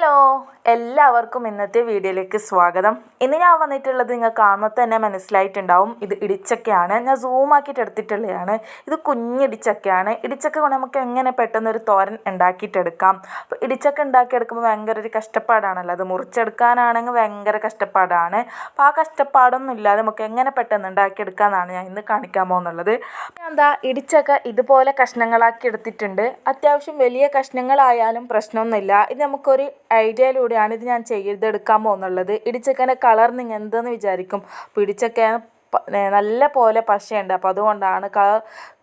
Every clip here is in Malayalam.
ഹലോ എല്ലാവർക്കും ഇന്നത്തെ വീഡിയോയിലേക്ക് സ്വാഗതം. ഇന്ന് ഞാൻ വന്നിട്ടുള്ളത് നിങ്ങൾ കാണുമ്പോൾ തന്നെ മനസ്സിലായിട്ടുണ്ടാവും. ഇത് ഇടിച്ചക്കയാണ്. ഞാൻ സൂം ആക്കിയിട്ട് എടുത്തിട്ടുള്ളതാണ്. ഇത് കുഞ്ഞിടിച്ചക്കയാണ് ഇടിച്ചക്ക കൊണ്ട് നമുക്ക് എങ്ങനെ പെട്ടെന്ന് ഒരു തോരൻ ഉണ്ടാക്കിയിട്ടെടുക്കാം? അപ്പോൾ ഇടിച്ചക്ക ഉണ്ടാക്കിയെടുക്കുമ്പോൾ ഭയങ്കര ഒരു കഷ്ടപ്പാടാണല്ലോ. അത് മുറിച്ചെടുക്കാനാണെങ്കിൽ ഭയങ്കര കഷ്ടപ്പാടാണ്. അപ്പോൾ ആ കഷ്ടപ്പാടൊന്നും ഇല്ലാതെ നമുക്ക് എങ്ങനെ പെട്ടെന്ന് ഉണ്ടാക്കിയെടുക്കാമെന്നാണ് ഞാൻ ഇന്ന് കാണിക്കാൻ പോകുന്നുള്ളത്. എന്താ ഇടിച്ചക്ക ഇതുപോലെ കഷ്ണങ്ങളാക്കി എടുത്തിട്ടുണ്ട്. അത്യാവശ്യം വലിയ കഷ്ണങ്ങളായാലും പ്രശ്നമൊന്നുമില്ല. ഇത് നമുക്കൊരു ഐഡിയയിലൂടെയാണ് ഇത് ഞാൻ ചെയ്തെടുക്കാൻ പോകുന്നുള്ളത്. ഇടിച്ചക്കേന്റെ കളർ നിങ്ങൾ എന്തെന്ന് വിചാരിക്കും? അപ്പോൾ ഇടിച്ചക്ക നല്ല പോലെ പശയുണ്ട്. അപ്പോൾ അതുകൊണ്ടാണ്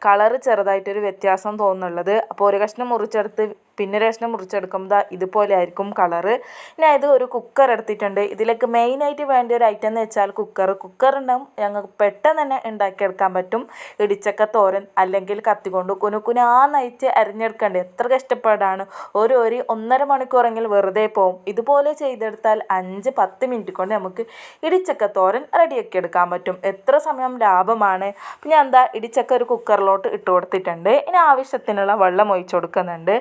കളറ് ചെറുതായിട്ടൊരു വ്യത്യാസം തോന്നുന്നുള്ളത്. അപ്പോൾ ഒരു കഷ്ണം മുറിച്ചെടുത്ത് പിന്നെ കഷ്ണം മുറിച്ചെടുക്കുമ്പോൾ ഇതുപോലെ ആയിരിക്കും കളറ് ഞാൻ ഇത് ഒരു കുക്കർ എടുത്തിട്ടുണ്ട്. ഇതിലേക്ക് മെയിനായിട്ട് വേണ്ട ഒരു ഐറ്റം എന്ന് വെച്ചാൽ കുക്കർ കുക്കർ ഉണ്ടാവും ഞങ്ങൾക്ക് പെട്ടെന്ന് തന്നെ ഉണ്ടാക്കിയെടുക്കാൻ പറ്റും. ഇടിച്ചക്ക തോരൻ അല്ലെങ്കിൽ കത്തി കൊണ്ട് അരിഞ്ഞെടുക്കേണ്ടത് അരിഞ്ഞെടുക്കണ്ടേ. എത്ര കഷ്ടപ്പാടാണ്. ഒരു ഒരു ഒന്നര മണിക്കൂറെങ്കിൽ വെറുതെ പോവും. ഇതുപോലെ ചെയ്തെടുത്താൽ അഞ്ച് പത്ത് മിനിറ്റ് കൊണ്ട് നമുക്ക് ഇടിച്ചക്ക തോരൻ റെഡിയാക്കി എടുക്കാൻ പറ്റും. എത്ര സമയം ലാഭമാണ്. പിന്നെ എന്താ ഇടിച്ചക്ക ഒരു കുക്കറിലോട്ട് ഇട്ട് കൊടുത്തിട്ടുണ്ട്. ഇനി ആവശ്യത്തിനുള്ള വെള്ളം ഒഴിച്ചു കൊടുക്കുന്നുണ്ട്.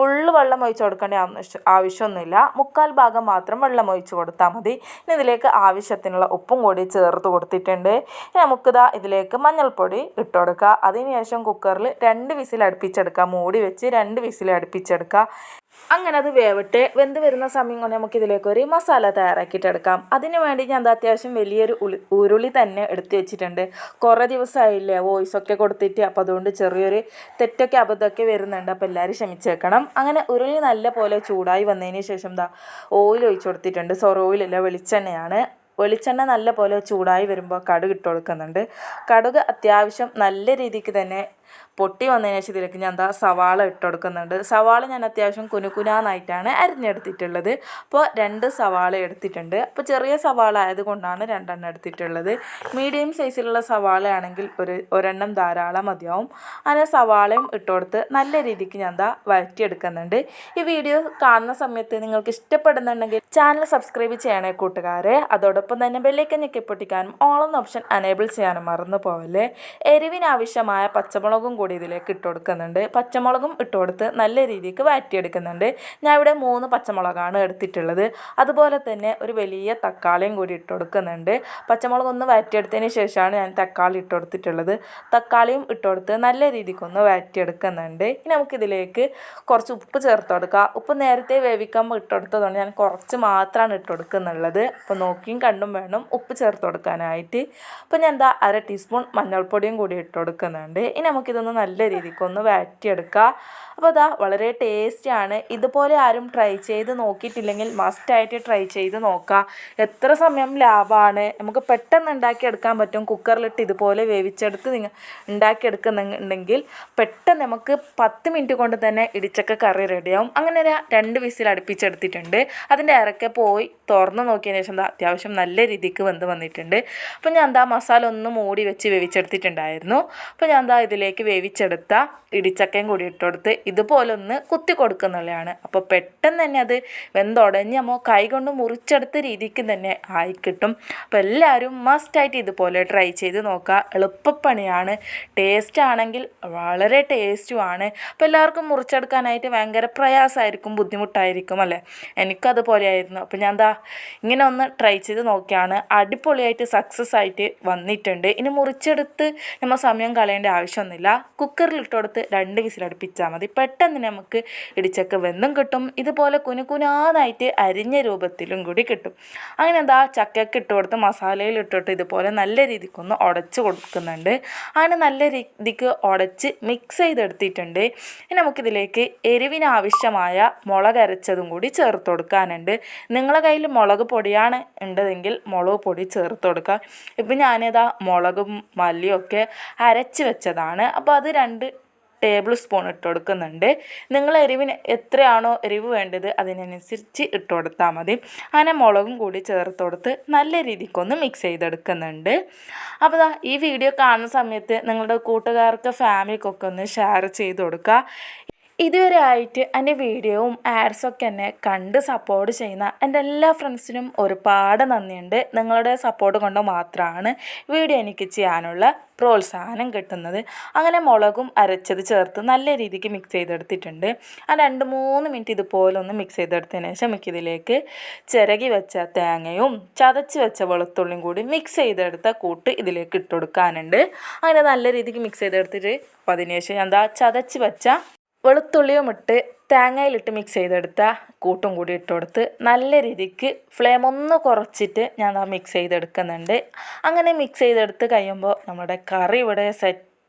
ഫുള്ള് വെള്ളം ഒഴിച്ചു കൊടുക്കേണ്ട ആവശ്യം ആവശ്യമൊന്നുമില്ല. മുക്കാൽ ഭാഗം മാത്രം വെള്ളം ഒഴിച്ചു കൊടുത്താൽ മതി. ഇനി ഇതിലേക്ക് ആവശ്യത്തിനുള്ള ഉപ്പും കൂടി ചേർത്ത് കൊടുത്തിട്ടുണ്ട്. നമുക്കിതാ ഇതിലേക്ക് മഞ്ഞൾപ്പൊടി ഇട്ട് കൊടുക്കുക അതിനുശേഷം കുക്കറിൽ രണ്ട് വിസിൽ അടുപ്പിച്ചെടുക്കുക മൂടി വെച്ച് രണ്ട് വിസിൽ അടുപ്പിച്ചെടുക്കുക അങ്ങനെ അത് വേവട്ടെ വെന്ത് വരുന്ന സമയം കൊണ്ട് നമുക്ക് ഇതിലേക്ക് ഒരു മസാല തയ്യാറാക്കിയിട്ടെടുക്കാം. അതിന് വേണ്ടി ഞാൻ എന്താ അത്യാവശ്യം വലിയൊരു ഉളി ഉരുളി തന്നെ എടുത്തു വെച്ചിട്ടുണ്ട്. കുറേ ദിവസമായില്ലേ വോയിസ് ഒക്കെ കൊടുത്തിട്ട്. അപ്പോൾ അതുകൊണ്ട് ചെറിയൊരു തെറ്റൊക്കെ അബദ്ധമൊക്കെ വരുന്നുണ്ട്. അപ്പോൾ എല്ലാവരും ക്ഷമിച്ചേക്കണം. അങ്ങനെ ഉരുളി നല്ല പോലെ ചൂടായി വന്നതിന് ശേഷം എന്താ ഓയിൽ ഒഴിച്ചു കൊടുത്തിട്ടുണ്ട്. സോറി ഓയിലല്ല വെളിച്ചെണ്ണയാണ്. വെളിച്ചെണ്ണ നല്ല പോലെ ചൂടായി വരുമ്പോൾ കടുക് ഇട്ട് കൊടുക്കുന്നുണ്ട്. കടുക് അത്യാവശ്യം നല്ല രീതിക്ക് തന്നെ പൊട്ടി വന്നതിന് ശേഷം ഇതിലേക്ക് ഞാൻ എന്താ സവാള ഇട്ട് കൊടുക്കുന്നുണ്ട്. സവാള ഞാൻ അത്യാവശ്യം കുനുകുനാന്നായിട്ടാണ് അരിഞ്ഞെടുത്തിട്ടുള്ളത്. അപ്പോൾ രണ്ട് സവാള എടുത്തിട്ടുണ്ട്. അപ്പോൾ ചെറിയ സവാള ആയതുകൊണ്ടാണ് രണ്ടെണ്ണം എടുത്തിട്ടുള്ളത്. മീഡിയം സൈസിലുള്ള സവാള ആണെങ്കിൽ ഒരു ഒരെണ്ണം ധാരാളം മതിയാവും. അങ്ങനെ സവാളയും ഇട്ട് കൊടുത്ത് നല്ല രീതിക്ക് ഞാൻ എന്താ വഴറ്റിയെടുക്കുന്നുണ്ട്. ഈ വീഡിയോ കാണുന്ന സമയത്ത് നിങ്ങൾക്ക് ഇഷ്ടപ്പെടുന്നുണ്ടെങ്കിൽ ചാനൽ സബ്സ്ക്രൈബ് ചെയ്യണേ കൂട്ടുകാരെ. അതോടൊപ്പം തന്നെ ബെല്ലേക്ക് ഞെക്കി പൊട്ടിക്കാനും ഓപ്ഷൻ അനേബിൾ ചെയ്യാനും മറന്നു പോകല്ലേ എരിവിനാവശ്യമായ പച്ചമുളകും കൂടി ഇതിലേക്ക് ഇട്ട് കൊടുക്കുന്നുണ്ട്. പച്ചമുളകും ഇട്ട് കൊടുത്ത് നല്ല രീതിക്ക് വാറ്റിയെടുക്കുന്നുണ്ട് ഞാൻ ഇവിടെ മൂന്ന് പച്ചമുളകാണ് എടുത്തിട്ടുള്ളത്. അതുപോലെ തന്നെ ഒരു വലിയ തക്കാളിയും കൂടി ഇട്ട് കൊടുക്കുന്നുണ്ട്. പച്ചമുളക് ഒന്ന് വാറ്റിയെടുത്തതിന് ശേഷമാണ് ഞാൻ തക്കാളി ഇട്ട് കൊടുത്തിട്ടുള്ളത്. തക്കാളിയും ഇട്ട് കൊടുത്ത് നല്ല രീതിക്കൊന്ന് വാറ്റിയെടുക്കുന്നുണ്ട് ഇനി നമുക്കിതിലേക്ക് കുറച്ച് ഉപ്പ് ചേർത്ത് കൊടുക്കുക ഉപ്പ് നേരത്തെ വേവിക്കുമ്പോൾ ഇട്ട് കൊടുത്തതുകൊണ്ട് ഞാൻ കുറച്ച് മാത്രമാണ് ഇട്ട് കൊടുക്കുന്നുള്ളത്. അപ്പോൾ നോക്കിയും കണ്ടും വേണം ഉപ്പ് ചേർത്ത് കൊടുക്കാനായിട്ട്. അപ്പോൾ ഞാൻ എന്താ അര ടീസ്പൂൺ മഞ്ഞൾപ്പൊടിയും കൂടി ഇട്ട് കൊടുക്കുന്നുണ്ട്. ഇനി നമുക്കിതൊന്ന് നല്ല രീതിക്കൊന്ന് വഴറ്റിയെടുക്കുക അപ്പോൾ അതാ വളരെ ടേസ്റ്റിയാണ് ഇതുപോലെ ആരും ട്രൈ ചെയ്ത് നോക്കിയിട്ടില്ലെങ്കിൽ മസ്റ്റായിട്ട് ട്രൈ ചെയ്ത് നോക്കുക എത്ര സമയം ലാഭമാണ് നമുക്ക് പെട്ടെന്ന് ഉണ്ടാക്കിയെടുക്കാൻ പറ്റും. കുക്കറിലിട്ട് ഇതുപോലെ വേവിച്ചെടുത്ത് നിങ്ങൾ ഉണ്ടാക്കിയെടുക്കുന്നുണ്ടെങ്കിൽ പെട്ടെന്ന് നമുക്ക് പത്ത് മിനിറ്റ് കൊണ്ട് തന്നെ ഇടിച്ചക്ക കറി റെഡിയാവും അങ്ങനെ രണ്ട് വിസിൽ അടുപ്പിച്ചെടുത്തിട്ടുണ്ട്. അതിന്റെ ഇറക്കെ പോയി തുറന്ന് നോക്കിയതിന് ശേഷം അത്യാവശ്യം നല്ല രീതിക്ക് വെന്ത് വന്നിട്ടുണ്ട്. അപ്പോൾ ഞാൻ എന്താ മസാല ഒന്ന് മൂടി വെച്ച് വേവിച്ചെടുത്തിട്ടുണ്ടായിരുന്നു. അപ്പോൾ ഞാൻ എന്താ ഇതിലേക്ക് വേവിച്ചെടുത്ത ഇടിച്ചക്കയും കൂടി ഇട്ടുകൊടുത്ത് ഇതുപോലെ ഒന്ന് കുത്തി കൊടുക്കുന്നുള്ളതാണ് അപ്പോൾ പെട്ടെന്ന് തന്നെ അത് വെന്തുടഞ്ഞ് നമ്മൾ കൈ കൊണ്ട് മുറിച്ചെടുത്ത രീതിക്ക് തന്നെ ആയി കിട്ടും. അപ്പോൾ എല്ലാവരും മസ്റ്റായിട്ട് ഇതുപോലെ ട്രൈ ചെയ്ത് നോക്കുക എളുപ്പപ്പണിയാണ്. ടേസ്റ്റ് ആണെങ്കിൽ വളരെ ടേസ്റ്റുമാണ് അപ്പോൾ എല്ലാവർക്കും മുറിച്ചെടുക്കാനായിട്ട് ഭയങ്കര പ്രയാസമായിരിക്കും ബുദ്ധിമുട്ടായിരിക്കും അല്ലേ? എനിക്കതുപോലെ ആയിരുന്നു അപ്പോൾ ഞാൻ എന്താ ഇങ്ങനെ ഒന്ന് ട്രൈ ചെയ്ത് നോക്കിയാണ് അടിപൊളിയായിട്ട് സക്സസ് ആയിട്ട് വന്നിട്ടുണ്ട്. ഇനി മുറിച്ചെടുത്ത് നമ്മൾ സമയം കളയേണ്ട ആവശ്യമൊന്നുമില്ല. കുക്കറിൽ ഇട്ടുകൊടുത്ത് രണ്ട് വിസിലടുപ്പിച്ചാൽ മതി. പെട്ടെന്ന് നമുക്ക് ഇടിച്ചക്ക വെന്തും കിട്ടും. ഇതുപോലെ കുനുകുനാന്നായിട്ട് അരിഞ്ഞ രൂപത്തിലും കൂടി കിട്ടും. അങ്ങനെ എന്താ ചക്കയ്ക്ക് ഇട്ട് കൊടുത്ത് മസാലയിൽ ഇട്ടിട്ട് ഇതുപോലെ നല്ല രീതിക്കൊന്ന് ഉടച്ച് കൊടുക്കുന്നുണ്ട്. അങ്ങനെ നല്ല രീതിക്ക് ഉടച്ച് മിക്സ് ചെയ്തെടുത്തിട്ടുണ്ട്. ഇനി നമുക്കിതിലേക്ക് എരിവിന് ആവശ്യമായ മുളക് അരച്ചതും കൂടി ചേർത്ത് കൊടുക്കാനുണ്ട്. നിങ്ങളുടെ കയ്യിൽ മുളക് പൊടിയാണ് ഉണ്ടതെങ്കിൽ മുളക് പൊടി ചേർത്ത് കൊടുക്കുക. ഇപ്പം ഞാനിതാ മുളകും മല്ലിയും ഒക്കെ അരച്ച് വെച്ചതാണ്. അപ്പോൾ അത് രണ്ട് ടേബിൾ സ്പൂൺ ഇട്ട് കൊടുക്കുന്നുണ്ട്. നിങ്ങൾ എരിവിന് എത്രയാണോ എരിവ് വേണ്ടത് അതിനനുസരിച്ച് ഇട്ട് കൊടുത്താൽ മതി. അങ്ങനെ മുളകും കൂടി ചേർത്ത് കൊടുത്ത് നല്ല രീതിക്കൊന്ന് മിക്സ് ചെയ്തെടുക്കുന്നുണ്ട്. അപ്പോൾ ഈ വീഡിയോ കാണുന്ന സമയത്ത് നിങ്ങളുടെ കൂട്ടുകാർക്ക് ഫാമിലിക്കൊക്കെ ഒന്ന് ഷെയർ ചെയ്ത് കൊടുക്കുക. ഇതുവരെ ആയിട്ട് എന്റെ വീഡിയോവും ആഡ്സൊക്കെ എന്നെ കണ്ട് സപ്പോർട്ട് ചെയ്യുന്ന എന്റെ എല്ലാ ഫ്രണ്ട്സിനും ഒരുപാട് നന്ദിയുണ്ട്. നിങ്ങളുടെ സപ്പോർട്ട് കൊണ്ട് മാത്രമാണ് വീഡിയോ എനിക്ക് ചെയ്യാനുള്ള പ്രോത്സാഹനം കിട്ടുന്നത്. അങ്ങനെ മുളകും അരച്ചത് ചേർത്ത് നല്ല രീതിക്ക് മിക്സ് ചെയ്തെടുത്തിട്ടുണ്ട്. ആ രണ്ട് മൂന്ന് മിനിറ്റ് ഇതുപോലെ ഒന്ന് മിക്സ് ചെയ്തെടുത്തതിന് ശേഷം എനിക്കിതിലേക്ക് ചിരകി വെച്ച തേങ്ങയും ചതച്ച് വെച്ച വെളുത്തുള്ളിയും കൂടി മിക്സ് ചെയ്തെടുത്ത കൂട്ട് ഇതിലേക്ക് ഇട്ട് കൊടുക്കാനുണ്ട്. അങ്ങനെ നല്ല രീതിക്ക് മിക്സ് ചെയ്തെടുത്തിട്ട് അപ്പോൾ ഞാൻ എന്താ ചതച്ച് വെച്ച വെളുത്തുള്ളിയും ഇട്ട് തേങ്ങയിലിട്ട് മിക്സ് ചെയ്തെടുത്ത കൂട്ടും കൂടി ഇട്ട് കൊടുത്ത് നല്ല രീതിക്ക് ഫ്ലെയിം ഒന്ന് കുറച്ചിട്ട് ഞാൻ ആ മിക്സ് ചെയ്തെടുക്കുന്നുണ്ട്. അങ്ങനെ മിക്സ് ചെയ്തെടുത്ത് കഴിയുമ്പോൾ നമ്മുടെ കറി ഇവിടെ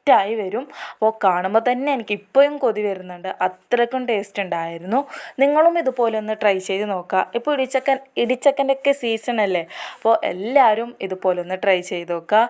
സെറ്റായി വരും. അപ്പോൾ കാണുമ്പോൾ തന്നെ എനിക്ക് ഇപ്പോഴും കൊതി വരുന്നുണ്ട്. അത്രക്കും ടേസ്റ്റ് ഉണ്ടായിരുന്നു. നിങ്ങളും ഇതുപോലെ ഒന്ന് ട്രൈ ചെയ്ത് നോക്കുക ഇപ്പോൾ ഇടിച്ചക്കൻ ഇടിച്ചക്കന്റെ ഒക്കെ സീസൺ അല്ലേ? അപ്പോൾ എല്ലാവരും ഇതുപോലെ ഒന്ന് ട്രൈ ചെയ്ത് നോക്കുക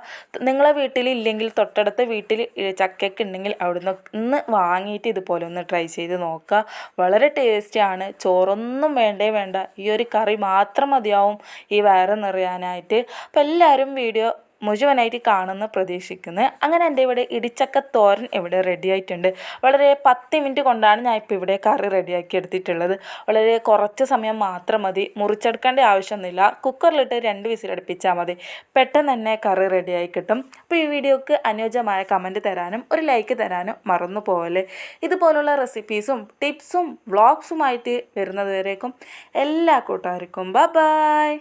നിങ്ങളെ വീട്ടിൽ ഇല്ലെങ്കിൽ തൊട്ടടുത്ത വീട്ടിൽ ചക്കയൊക്കെ ഉണ്ടെങ്കിൽ അവിടുന്ന് ഒന്ന് വാങ്ങിയിട്ട് ഇതുപോലെ ഒന്ന് ട്രൈ ചെയ്ത് നോക്കുക വളരെ ടേസ്റ്റിയാണ് ചോറൊന്നും വേണ്ടേ വേണ്ട. ഈ ഒരു കറി മാത്രം മതിയാവും ഈ വയറ് നിറയാനായിട്ട്. അപ്പോൾ എല്ലാവരും വീഡിയോ മുഴുവനായിട്ട് കാണുമെന്ന് പ്രതീക്ഷിക്കുന്നു അങ്ങനെ എന്റെ ഇവിടെ ഇടിച്ചക്ക തോരൻ ഇവിടെ റെഡി ആയിട്ടുണ്ട്. വളരെ പത്ത് മിനിറ്റ് കൊണ്ടാണ് ഞാൻ ഇപ്പോൾ ഇവിടെ കറി റെഡിയാക്കി എടുത്തിട്ടുള്ളത്. വളരെ കുറച്ച് സമയം മാത്രം മതി. മുറിച്ചെടുക്കേണ്ട ആവശ്യമൊന്നുമില്ല. കുക്കറിലിട്ട് രണ്ട് വിസിലടുപ്പിച്ചാൽ മതി. പെട്ടെന്ന് തന്നെ കറി റെഡിയായി കിട്ടും. അപ്പോൾ ഈ വീഡിയോക്ക് അനുയോജ്യമായ കമന്റ് തരാനും ഒരു ലൈക്ക് തരാനും മറന്നു പോകല്ലേ ഇതുപോലുള്ള റെസിപ്പീസും ടിപ്സും വ്ളോഗ്സുമായിട്ട് വരുന്നതുവരേക്കും എല്ലാ കൂട്ടുകാർക്കും ബ ബായ്